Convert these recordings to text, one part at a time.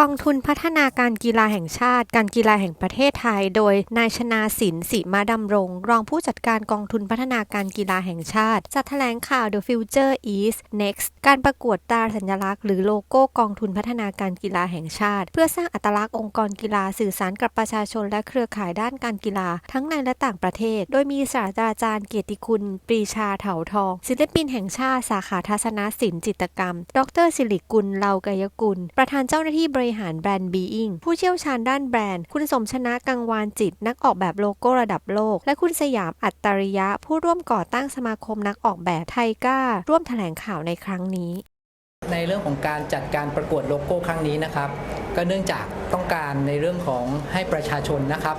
กองทุนพัฒนาการกีฬาแห่งชาติ การกีฬาแห่งประเทศไทย โดยนายชนาสินสีมาดำรง รองผู้จัดการกองทุนพัฒนาการกีฬาแห่งชาติจัดแถลงข่าว The Future is Next การประกวดตราสัญลักษณ์หรือโลโก้กองทุนพัฒนาการกีฬาแห่งชาติ เพื่อสร้างอัตลักษณ์องค์กรกีฬาสื่อสารกับประชาชนและเครือข่ายด้านการกีฬา ทั้งในและต่างประเทศ โดยมีศาสตราจารย์เกียรติคุณ ปรีชาเถาทอง ศิลปินแห่งชาติ สาขาทัศนศิลป์จิตรกรรม ดรสิริกุลเลากายกุล ประธานเจ้าหน้าที่บริหารแบรนด์ Being ผู้เชี่ยวชาญด้านแบรนด์ คุณสมชนะกังวานจิต นักออกแบบโลโก้ระดับโลก และคุณสยามอัตตริยะ ผู้ร่วมก่อตั้งสมาคมนักออกแบบไทก้า ร่วมแถลงข่าวในครั้งนี้ ในเรื่องของการจัดการประกวดโลโก้ครั้งนี้นะครับ ก็เนื่องจากต้องการในเรื่องของให้ประชาชนนะครับ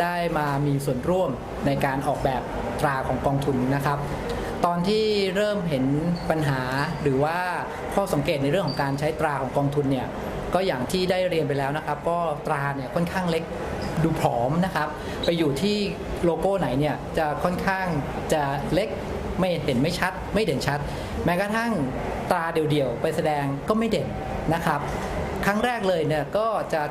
ได้มามีส่วนร่วมในการออกแบบตราของกองทุนนะครับ ตอนที่เริ่มเห็นปัญหาหรือว่าข้อสังเกตในเรื่องของการใช้ตราของกองทุนเนี่ยก็อย่างที่ได้เรียนไปแล้วนะครับ ก็ตราเนี่ยค่อนข้างเล็กดูผอมนะครับ ไปอยู่ที่โลโก้ไหนเนี่ยจะค่อนข้างจะเล็กไม่เห็นไม่ชัด ไม่เด่นชัด แม้กระทั่งตราเดี่ยวๆไปแสดงก็ไม่เด่นนะครับ ครั้งแรกเลยเนี่ยก็จะ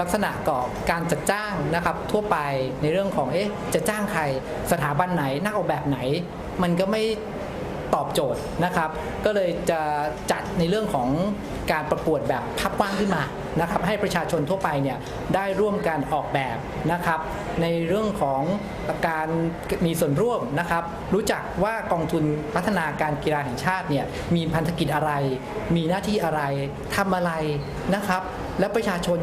ลักษณะก่อการจัดจ้างนะครับทั่วไปในเรื่องของเอ๊ะจะจ้างใครสถาบันไหนนักออกแบบไหน มันก็ไม่ตอบโจทย์นะครับ ก็เลยจะจัดในเรื่องของการประกวดแบบภาพกว้างขึ้นมานะครับ ให้ประชาชนทั่วไปเนี่ยได้ร่วมกันออกแบบนะครับ ในเรื่องของการมีส่วนร่วมนะครับ รู้จักว่ากองทุนพัฒนาการกีฬาแห่งชาติเนี่ยมีพันธกิจอะไร มีหน้าที่อะไรทำอะไรนะครับ และประชาชน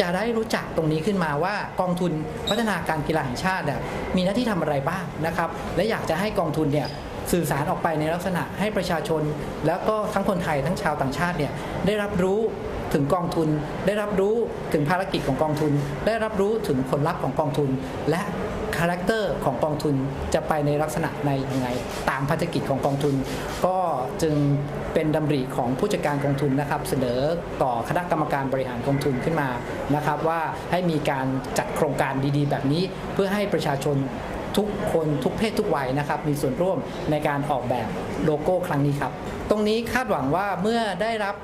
จะได้รู้จักตรงนี้ขึ้นมาว่ากองทุนพัฒนาการกีฬาแห่งชาติเนี่ยมีหน้าที่ทำอะไรบ้างนะครับ และอยากจะให้กองทุนเนี่ย สื่อสารออกไปในลักษณะให้ประชาชน แล้วก็ทั้งคนไทยทั้งชาวต่างชาติเนี่ยได้รับรู้ถึงกองทุน ได้รับรู้ถึงภารกิจของกองทุน ได้รับรู้ถึงผลลัพธ์ของกองทุน และคาแรคเตอร์ของกองทุนจะไปในลักษณะในยังไงตามภารกิจของกองทุน ก็จึงเป็นดำริของผู้จัดการกองทุนนะครับ เสนอต่อคณะกรรมการบริหารกองทุนขึ้นมานะครับ ว่าให้มีการจัดโครงการดีๆ แบบนี้เพื่อให้ประชาชน ทุกคนทุกเพศทุกวัยนะครับมีส่วนร่วมในการออกแบบโลโก้ครั้งนี้ครับ ตรงนี้คาดหวังว่าเมื่อได้รับ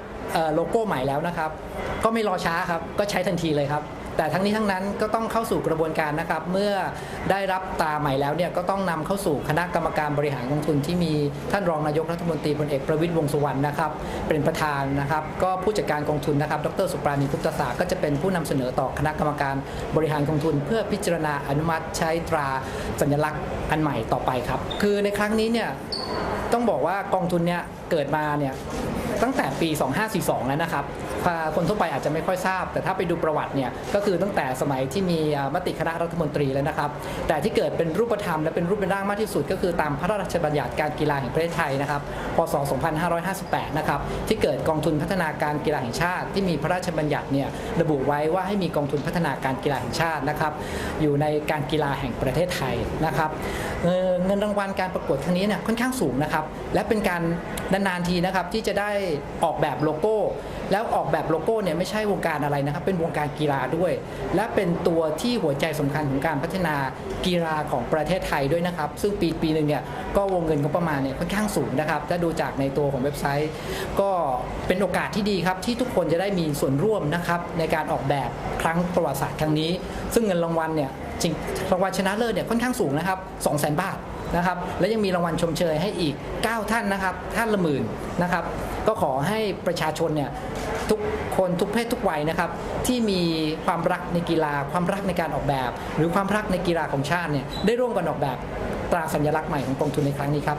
โลโก้ใหม่แล้วนะครับ ก็ไม่รอช้าครับ ก็ใช้ทันทีเลยครับ แต่ทั้งนี้ทั้งนั้นก็ต้องเข้าสู่กระบวนการนะครับ เมื่อได้รับตาใหม่แล้วเนี่ยก็ต้องนำเข้าสู่คณะกรรมการบริหารกองทุนที่มีท่านรองนายกรัฐมนตรีพลเอกประวิตยวงษ์สุวรรณนะครับ เป็นประธานนะครับ ก็ผู้จัดการกองทุนนะครับ ดรสุปราณีพุทธศาห์ก็จะเป็นผู้นำเสนอต่อคณะกรรมการบริหารกองทุน เพื่อพิจารณาอนุมัติใช้ตราสัญลักษณ์อันใหม่ต่อไปครับ คือในครั้งนี้เนี่ยต้องบอกว่ากองทุนเนี่ยเกิดมาเนี่ย ตั้งแต่ปี 2542 แล้วนะครับคนทั่วไปอาจจะไม่ค่อยทราบ แต่ถ้าไปดูประวัติเนี่ยก็คือตั้งแต่สมัยที่มีมติคณะรัฐมนตรีแล้วนะครับ แต่ที่เกิดเป็นรูปธรรมและเป็นรูปเป็นร่างมากที่สุด ก็คือตามพระราชบัญญัติการกีฬาแห่งประเทศไทยนะครับ พศ 2558 นะครับที่เกิดกองทุนพัฒนาการกีฬาแห่งชาติ ที่มีพระราชบัญญัติเนี่ยระบุไว้ว่าให้มีกองทุนพัฒนาการกีฬาแห่งชาตินะครับ อยู่ในการกีฬาแห่งประเทศไทยนะครับเอ่อเงินรางวัลการประกวดครั้งนี้เนี่ยค่อนข้างสูงนะครับและเป็นการนานๆทีนะครับที่จะได้ออกแบบโลโก้ แล้วออกแบบโลโก้เนี่ยไม่ใช่วงการอะไรนะครับ เป็นวงการกีฬาด้วย และเป็นตัวที่หัวใจสำคัญของการพัฒนากีฬาของประเทศไทยด้วยนะครับ ซึ่งปีปีหนึ่งเนี่ยก็วงเงินงบประมาณเนี่ยค่อนข้างสูงนะครับ ถ้าดูจากในตัวของเว็บไซต์ ก็เป็นโอกาสที่ดีครับที่ทุกคนจะได้มีส่วนร่วมนะครับในการออกแบบครั้งประวัติศาสตร์ครั้งนี้ ซึ่งเงินรางวัลเนี่ยจริงรางวัลชนะเลิศเนี่ยค่อนข้างสูงนะครับ 2 0 0 0 0 0 บาท นะครับ และยังมีรางวัลชมเชยให้อีก 9 ท่านนะครับ ท่านละหมื่นนะครับ ก็ขอให้ประชาชนเนี่ยทุกคนทุกเพศทุกวัยนะครับ ที่มีความรักในกีฬา ความรักในการออกแบบ หรือความรักในกีฬาของชาติเนี่ยได้ร่วมกันออกแบบตราสัญลักษณ์ใหม่ของกองทุนในครั้งนี้ครับ